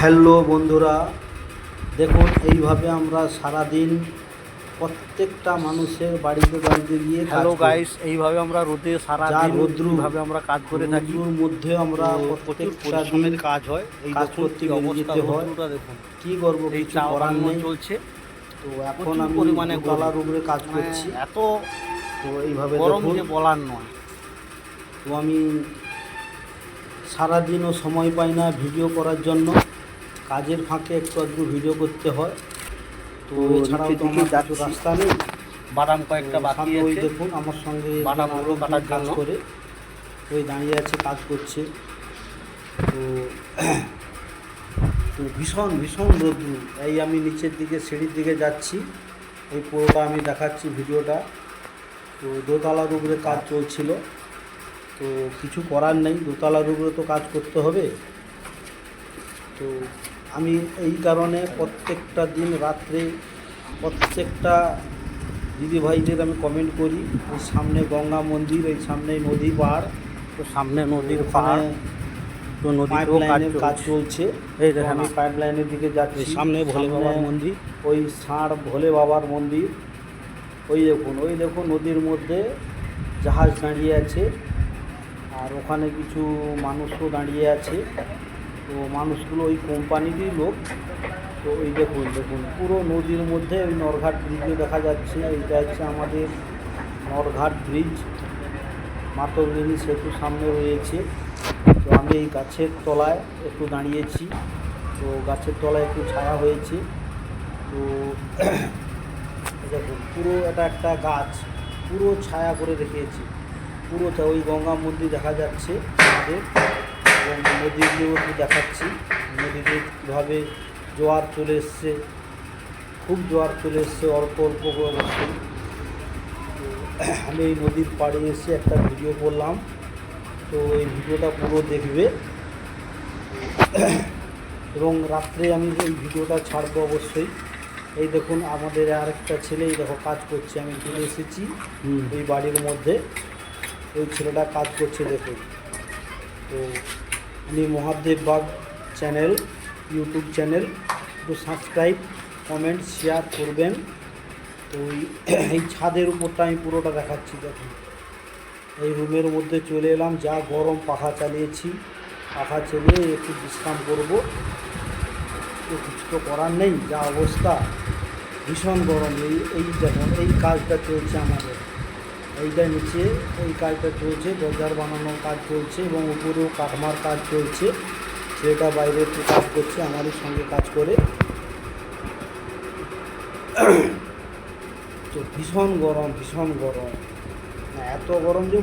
Hello বন্ধুরা দেখুন এইভাবে আমরা সারাদিন প্রত্যেকটা মানুষের বাড়িতে বাড়িতে গিয়ে হ্যালো। গাইস এইভাবে আমরা রোদে সারা দিন রৌদ্র, এইভাবে আমরা কাজ করে থাকি। মধ্যে আমরা প্রত্যেকটা দিন পরিশ্রমের কাজ হয়। এই কাজ করতে যেতে হয়। দেখুন। কি করব এই কিছু করার নেই। চলছে। তো এখন আমি পরিমাণে গরম। উপরে কাজ মানে করছি। এত তো এইভাবে গরম যে বলার নয়। তো আমি সারাদিনও সময় পাই না ভিডিও করার জন্য। কাজের ফাঁকে একটু আধটু ভিডিও করতে হয়। তো এছাড়াও তো আমার কিছু রাস্তা নেই। বাদাম কয়েকটা বাকি ওই দেখুন আমার সঙ্গে বাদামগুলো একজন কাটার কাজ করে ওই দাঁড়িয়ে আছে কাজ করছে। তো তো ভীষণ ভীষণ রোদ্রু এই আমি নিচের দিকে সিঁড়ির দিকে যাচ্ছি। এই পুরোটা আমি দেখাচ্ছি ভিডিওটা। তো দোতলার উপরে কাজ চলছিল। তো কিছু করার নেই। দোতলার উপরে তো কাজ করতে হবে। তো আমি এই কারণে প্রত্যেকটা দিন রাত্রে প্রত্যেকটা দিদিভাইদের আমি কমেন্ট করি এই সামনে গঙ্গা মন্দির এই সামনে নদী পাহাড় তো সামনে নদীর পাড় তো নদীর কাজ লাইনের কাজ চলছে। চলছে। এই দেখেন আমি পাইপ লাইনের দিকে যাচ্ছি সামনে ভোলে বাবার মন্দির। ওই ষাঁড় ভোলে বাবার মন্দির। ওই দেখুন ওই দেখুন নদীর মধ্যে জাহাজ দাঁড়িয়ে আছে আর ওখানে কিছু মানুষও দাঁড়িয়ে আছে। তো মানুষগুলো ওই কোম্পানিরই লোক। তো ওই দেখুন দেখুন, পুরো নদীর মধ্যে ওই নরঘাট ব্রিজও দেখা যাচ্ছে। এইটা হচ্ছে আমাদের নরঘাট ব্রিজ মাতরগিরি সেতু সামনে রয়েছে। তো আমি এই গাছের তলায় একটু দাঁড়িয়েছি। তো গাছের তলায় একটু ছায়া হয়েছে। তো এই দেখুন, পুরো এটা একটা গাছ। পুরো ছায়া করে রেখেছি। পুরোটা ওই গঙ্গা মন্দির দেখা যাচ্ছে আমাদের। এবং নদীগুলো একটু দেখাচ্ছি। নদীতে কীভাবে জোয়ার চলে এসছে। খুব জোয়ার চলে এসছে অল্প অল্প করে আমি এই নদীর পাড়ে এসে একটা ভিডিও করলাম। তো এই ভিডিওটা পুরো দেখবে। এবং রাত্রে আমি এই ভিডিওটা ছাড়বো অবশ্যই। এই দেখুন আমাদের আরেকটা ছেলে এই দেখো কাজ করছে। আমি চলে এসেছি। এই বাড়ির মধ্যে। ওই ছেলেটা কাজ করছে দেখুন। তো আমি Mahadev Bag channel, YouTube channel. একটু সাবস্ক্রাইব কমেন্ট শেয়ার করবেন। তো এই ছাদের উপরটা আমি পুরোটা দেখাচ্ছি, দেখুন। এই রুমের মধ্যে চলে এলাম, যা গরম পাখা চালিয়েছি। পাখা চালিয়ে একটু বিশ্রাম করব। কিছু তো করার নেই, যা অবস্থা। ভীষণ গরম, এই এই দেখুন, এই কাজটা চলছে আমাদের। এইটা নিচে, এই কাজটা চলছে, দরজার বানানোর কাজ চলছে এবং উপরেও কাঠমার কাজ চলছে। সেটা বাইরে একটু কাজ করছে আমাদের সঙ্গে কাজ করে। তো ভীষণ গরম ভীষণ গরম। এত গরম যে